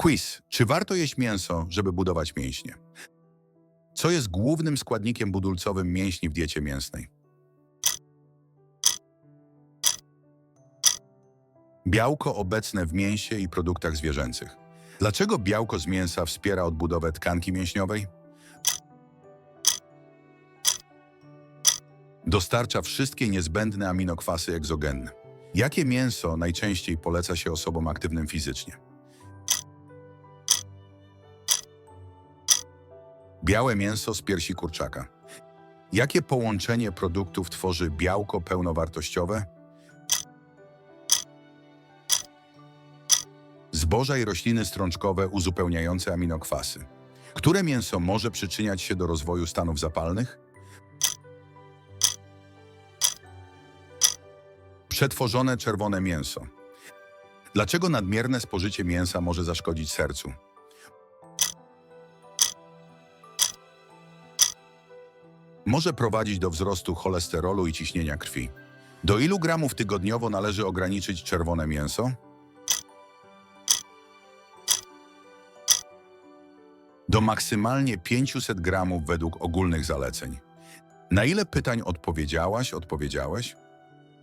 Quiz. Czy warto jeść mięso, żeby budować mięśnie? Co jest głównym składnikiem budulcowym mięśni w diecie mięsnej? Białko obecne w mięsie i produktach zwierzęcych. Dlaczego białko z mięsa wspiera odbudowę tkanki mięśniowej? Dostarcza wszystkie niezbędne aminokwasy egzogenne. Jakie mięso najczęściej poleca się osobom aktywnym fizycznie? Białe mięso z piersi kurczaka. Jakie połączenie produktów tworzy białko pełnowartościowe? Zboża i rośliny strączkowe uzupełniające aminokwasy. Które mięso może przyczyniać się do rozwoju stanów zapalnych? Przetworzone czerwone mięso. Dlaczego nadmierne spożycie mięsa może zaszkodzić sercu? Może prowadzić do wzrostu cholesterolu i ciśnienia krwi. Do ilu gramów tygodniowo należy ograniczyć czerwone mięso? Do maksymalnie 500 gramów według ogólnych zaleceń. Na ile pytań odpowiedziałaś, odpowiedziałeś?